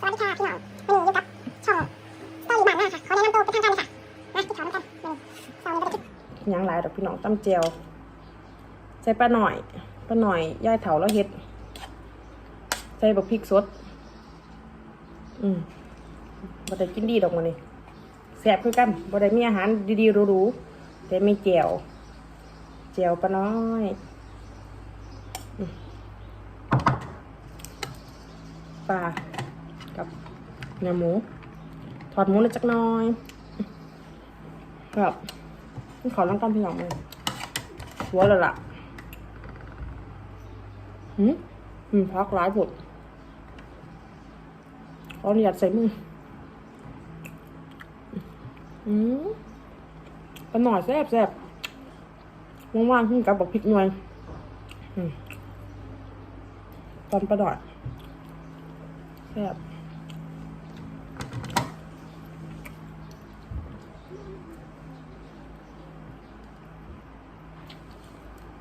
สวัสดีค่ะพี่น้องวันนี้อยู่กับช่องตอรี่บ้านหน้าค่ะขอแนะนำตัวเป็นทางการเลยค่ะมาติดตามกันวันนี้สวัสดีค่ะยังหลายดอกพี่น้องตำเจียวใส่ปลาหน่อยปลาหน่อยย่ายเถาแล้วเฮ็ดใส่บักพริกสด อืมบ่ได้กินดีดอกมันนี่แซ่บคือกันบ่ได้มีอาหารดีๆหรูๆแต่ไมีแจ่วแจ่วปลาน้อยปลา กับเนื้อหมู ถอดหมูหน่อยจักน้อยครับขอร่างกายพี่น้องเลยหัวเลยล่ะหืมอืมพักร้ายผดขออนุญาตใส่มืออืมกระหน่อยแซ่บแซ่บว่างๆขึ้นกับบอกพริกหน่อยตอนประดอดแซ่บ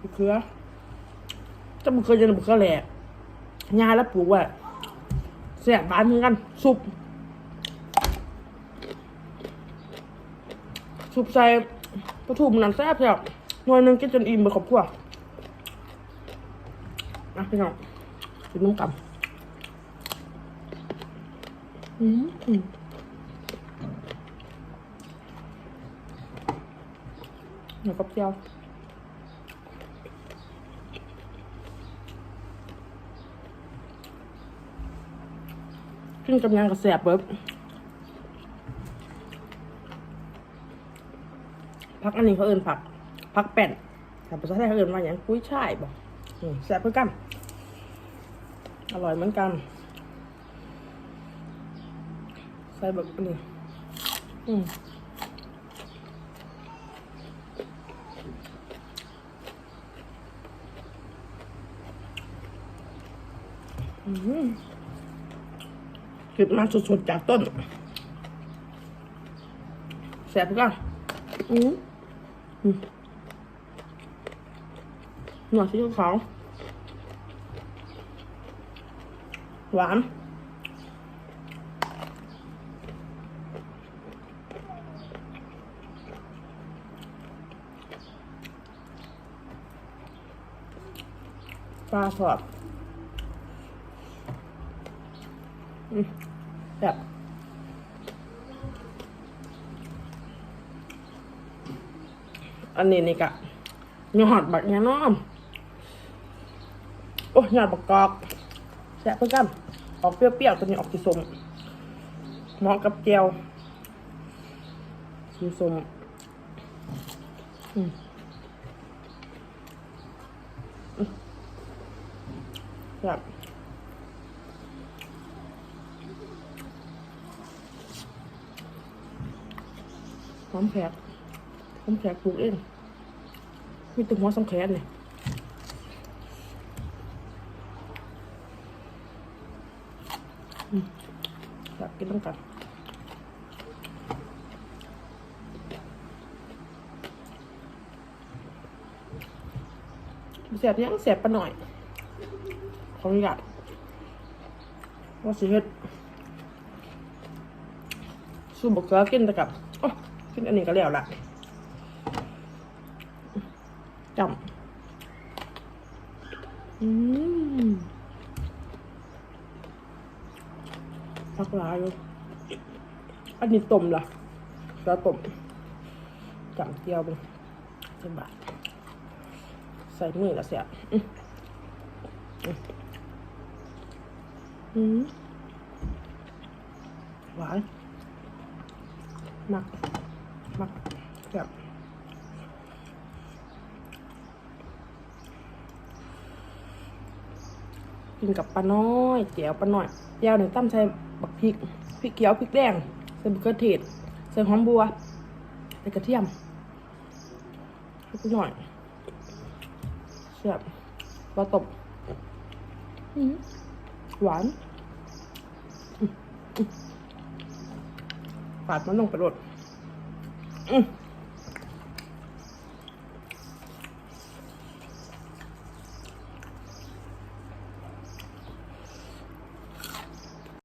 บุเขือจะบุเขือจะบุเขือแหลกยาแล้วปลูกไว้แสบบ้านเหมือนกันสุปสุปใส่ปลาทูมันนั่นแซ่บแซ่บหน่วยนึงกินจนอิ่มไปขอบครัวนะพี่น้องกินน้ำกับอืมอืมเดี๋ยวกับเจียว ขึ้นกำลังกระแสบเบิบพักอันนี้เขาเอินผักพักแป้นแต่ภาษาไทยเขาเอินว่าอย่างกุ้ยช่ายบอกแสบเพื่อกัน อร่อยเหมือนกัน ใส่แบบนี้อืมอืม เก็บมาสดๆจากต้นแสบกันอืมอืมหน่อสีขาวหวานปลาทอดอืม แบบอันนี้นี่กะยอดบักแง่น้อม โอ้ยยอดบักกอกแซ่บเพื่อกันออกเปรี้ยวๆตัวนี้ออกสีส้มเหมาะกับแจวสีส้มอืมแบบห อมแขกหอมแขกปลูกเองมีตึงหัวสองแขนเลยอืมอยากกินต้องกันแสบยังแสบปะหน่อย ขออนุญาตว่าสิเฮ็ดสู้บกเกลือกินแต่กับ โอ้กินอันนี้ก็แล้วละจำอืมพักหลายเลยอันนี้ต้มละเกลือต้มจำเจียวไปสบบาทใส่มือละเสียอืมอืมหวานมัก มักแบบกินกับปลาน้อยแจ่วปลาน้อยแจ่วหนึ่งตั้มใส่บักพริกพริกเขียวพริกแดงใส่มะเขือเทศใส่หอมบัวใส่กระเทียมนิดหน่อยเสียบปลาตบหวานปาดมันลงไปรด อื้อ